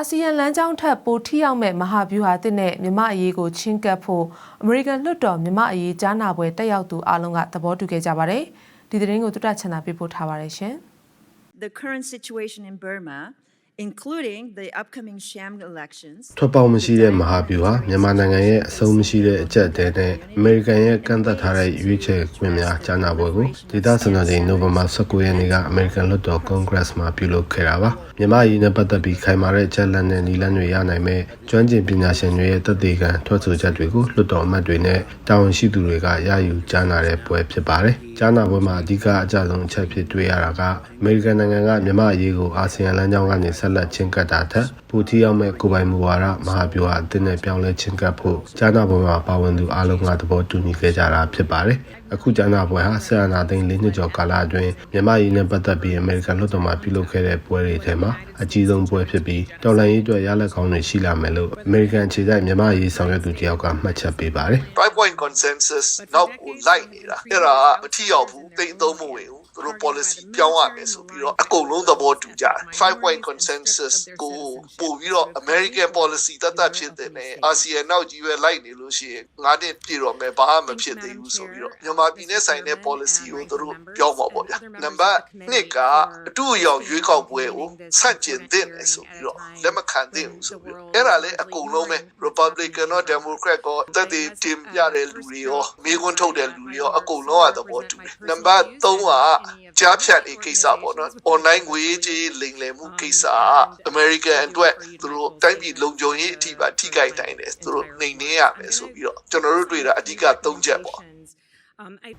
အာဆီယံလမ်းကြောင်းထက်ပိုထိရောက်မဲ့မဟာဗျူဟာတစ်နဲ့မြမအရေးကိုချင်းကပ်ဖို့အမေရိကန်လွှတ်တော်မြမအရေးကြားနာပွဲတက်ရောက်သူအားလုံးကသဘောတူခဲ့ကြပါတယ်။ဒီသတင်းကိုတုတ္တချန်တာပေးပို့ထားပါတယ်ရှင်။ the current situation in Burma, including the upcoming sham elections, ထွက်ပေါက်မရှိတဲ့မဟာဗျူဟာမြန်မာနိုင်ငံရဲ့အဆုံးမရှိတဲ့အကြက်တဲနဲ့အမေရိကန်ရဲ့ကန့်သက်ထားတဲ့ရွေးချယ်ခွင့်များကြားနာပွဲကိုဒေသစံတော်ချိန်နိုဝင်ဘာ19ရက်နေ့ကအမေရိကန်လွှတ်တော်ကွန်ဂရက်မှာပြုလုပ်ခဲ့တာပါမြန်မာရည်နဲ့ပတ်သက်ပြီးခိုင်မာတဲ့အချက်လက်နဲ့နီလန်းတွေရနိုင်မဲ့ကျွမ်းကျင်ပညာရှင်တွေရဲ့သက်သေခံထွက်ဆိုချက်တွေကိုလွှတ်တော်အမတ်တွေနဲ့တာဝန်ရှိသူတွေကရယူကြားနာတဲ့ပွဲဖြစ်ပါတယ် ကြားနာပွဲမှာအဓိကအကြဆုံးအချက်ဖြစ်တွေ့ရတာကအမေရိကန်နိုင်ငံကမြန်မာအရေးကိုအာဆီယံလမ်းကြောင်းကနေဆက်လက်ချင်းကပ်တာထက်ပူတီရောက်မဲ့ကိုယ်ပိုင်မူဝါဒမဟာဗျူဟာအသစ်နဲ့ပြောင်းလဲချင်းကပ်ဖို့ကြားနာပွဲမှာပါဝင်သူအားလုံးကသဘောတူညီခဲ့ကြတာဖြစ်ပါတယ်အခုကြားနာပွဲဟာဆရာနာသိန်း၄နှစ်ကျော်ကာလအတွင်းမြန်မာရင်းနဲ့ပတ်သက်ပြီးအမေရိကန်လွှတ်တော်မှာပြုလုပ်ခဲ့တဲ့ပွဲတွေထဲမှာအကြီးဆုံးပွဲဖြစ်ပြီးတော်လှန်ရေးအတွက်ရလက်ကောင်းတွေရှိလာမယ်လို့အမေရိကန်ခြေဆိုင်မြန်မာရေးဆောင်ရွက်သူတယောက်ကမှတ်ချက်ပေးပါတယ်5 point consensus နောက်ကိုလိုက်နေတာအဲ့ဒါမထီရောက်ဘူးတိတ်အသုံးမဝင်ဘူး သူတို့ policy ပြောင်းရမယ်ဆိုပြီးတော့အကုန်လုံးသဘောတူကြတယ်5 point consensus ကိုပို့ပြီးတော့ American policy တတ်တတ်ဖြစ်တဲ့နဲ့အာဆီယံနောက်ကြီးပဲလိုက်နေလို့ရှိရင်ငါးနှစ်ပြည့်တော့မယ်ဘာမှမဖြစ်သေးဘူးဆိုပြီးတော့မြန်မာပြည်နဲ့ဆိုင်တဲ့ policy ကိုသူတို့ပြောင်းပါပေါ့ဗျာနံပါတ်1ကအတူအယောင်ရွေးကောက်ပွဲကိုဆန့်ကျင်တဲ့နဲ့ဆိုပြီးတော့လက်မခံသင့်ဘူးဆိုပြီးတော့အဲ့ဒါလည်းအကုန်လုံးပဲ Republican ရော Democrat ရောတက်တဲ့ team ရတဲ့လူတွေရောမိခွန်းထုတ်တဲ့လူတွေရောအကုန်လုံးကသဘောတူတယ်နံပါတ်3ကကြားဖြတ်ရေးကိစ္စပေါ့နော် online ငွေကြေးလိမ်လည်မှုကိစ္စအမေရိကန်အတွက်သူတို့တိုင်းပြည်လုံခြုံရေးအထိပါထိခိုက်နိုင်တယ်သူတို့နှိမ်နှင်းရမယ်ဆိုပြီးတော့ကျွန်တော်တို့တွေ့တာအဓိက3ချက်ပေါ့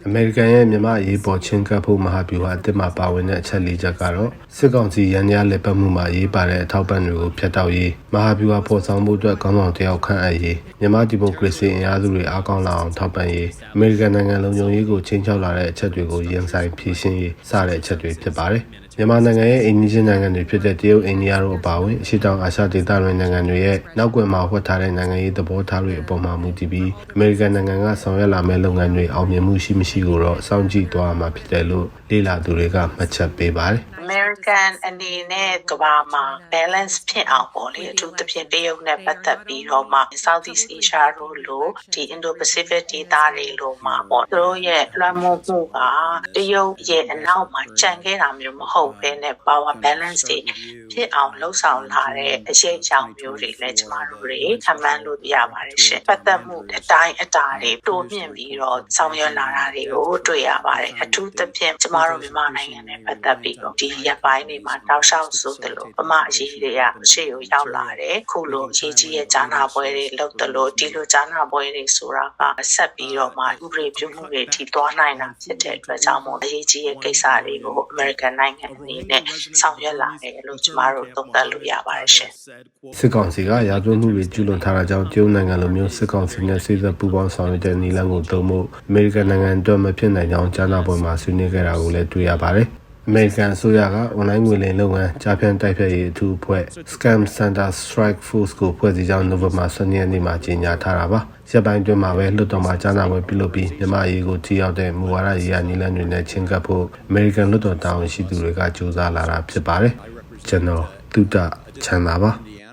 အမေရိကန်ရဲ့မြန်မာအရေးပေါ်ချင်းကပ်ဖို့မဟာဗျူဟာအသစ်မှာပါဝင်တဲ့အချက်၄ချက်ကတော့စစ်ကောင်စီရန်ရာလက်ပတ်မှုမှာရေးပါတဲ့အထောက်ပံ့တွေကိုဖျက်တောက်ရေးမဟာဗျူဟာဖော်ဆောင်မှုအတွက်ကောင်းဆောင်တယောက်ခန့်အပ်ရေးမြန်မာဒီမိုကရေစီအင်အားစုတွေအားကောင်းလာအောင်ထောက်ပံ့ရေးအမေရိကန်နိုင်ငံလုံခြုံရေးကိုချင်းချောက်လာတဲ့အချက်တွေကိုရင်ဆိုင်ဖြည့်ရှင်းရေးစတဲ့အချက်တွေဖြစ်ပါတယ် မြန်မာနိုင်ငံရဲ့အိန္ဒိယနိုင်ငံတွေဖြစ်တဲ့တရုတ်အိန္ဒိယတို့အပါအဝင်အရှေ့တောင်အာရှဒေသတွင်နိုင်ငံတွေရဲ့နောက်ကွယ်မှာဝတ်ထားတဲ့နိုင်ငံရေးသဘောထားတွေအပေါ်မှာမူတည်ပြီးအမေရိကန်နိုင်ငံကဆောင်ရွက်လာမယ့်လုပ်ငန်းတွေအောင်မြင်မှုရှိမရှိကိုတော့စောင့်ကြည့်သွားမှာဖြစ်တယ်လို့လေ့လာသူတွေကမှတ်ချက်ပေးပါတယ် American အနေနဲ့ကမ္ဘာမှာ balance ဖြစ်အောင်ပေါ့လေအထူးသဖြင့်တရုတ်နဲ့ပတ်သက်ပြီးတော့မှ Southeast Asia တို့လိုဒီ Indo-Pacific ဒေသတွေလိုမှာပေါ့သူတို့ရဲ့လွှမ်းမိုးမှုကတရုတ်ရဲ့အနောက်မှာကြံခဲ့တာမျိုးမဟုတ်ဘဲနဲ့ power balance တွေဖြစ်အောင်လှုပ်ဆောင်လာတဲ့အရေးအကြောင်းမျိုးတွေလည်းကျမတို့တွေခံမှန်းလို့ရပါတယ်ရှင်ပတ်သက်မှုအတိုင်းအတာတွေတိုးမြင့်ပြီးတော့ဆောင်ရွက်လာတာတွေကိုတွေ့ရပါတယ်အထူးသဖြင့်ကျမတို့မြန်မာနိုင်ငံနဲ့ပတ်သက်ပြီးတော့ဒီရက်ပိုင်းတွေမှာတောက်လျှောက်ဆိုသလိုဗမာအရေးတွေကရှေ့ကိုရောက်လာတယ်ခုလိုအရေးကြီးရဲ့ဂျာနာပွဲတွေလုပ်သလိုဒီလိုဂျာနာပွဲတွေဆိုတာကဆက်ပြီးတော့မှဥပဒေပြုမှုတွေထိသွားနိုင်တာဖြစ်တဲ့အတွက်ကြောင့်မို့အရေးကြီးရဲ့ကိစ္စတွေကို American နိုင်ငံအနေနဲ့ဆောင်ရွက်လာတယ်လို့ကျမတို့သုံးသပ်လို့ရပါတယ်ရှင်စစ်ကောင်စီကရာဇဝတ်မှုတွေကျူးလွန်ထားတာကြောင့်တရုတ်နိုင်ငံလိုမျိုးစစ်ကောင်စီနဲ့စိစပ်ပူးပေါင်းဆောင်ရွက်တဲ့နည်းလမ်းကိုသုံးဖို့အမေရိကန်နိုင်ငံအတွက်မဖြစ်နိုင်ကြောင်းကြားနာပွဲမှာဆွေးနွေးခဲ့တာကိုလည်းတွေ့ရပါတယ်။ အမေရိကန်အစိုးရကအွန်လိုင်းငွေလိမ်လုပ်ငန်းကြားဖြန့်တိုက်ဖျက်ရေးအထူးအဖွဲ့ Scam Center Strike Force ကိုဖွဲ့စည်းကြောင်းနိုဝင်ဘာ12ရက်နေ့မှာကြေညာထားတာပါ။ရက်ပိုင်းတွင်မှာပဲလွှတ်တော်မှာကြားနာပွဲပြုလုပ်ပြီးမြန်မာအရေးကိုထိရောက်တဲ့မူဝါဒရေးရာနည်းလမ်းတွေနဲ့ချင်းကပ်ဖို့အမေရိကန်လွှတ်တော်တာဝန်ရှိသူတွေကကြိုးစားလာတာဖြစ်ပါတယ်။ကျွန်တော်တုဒ္ဒချမ်းသာပါ။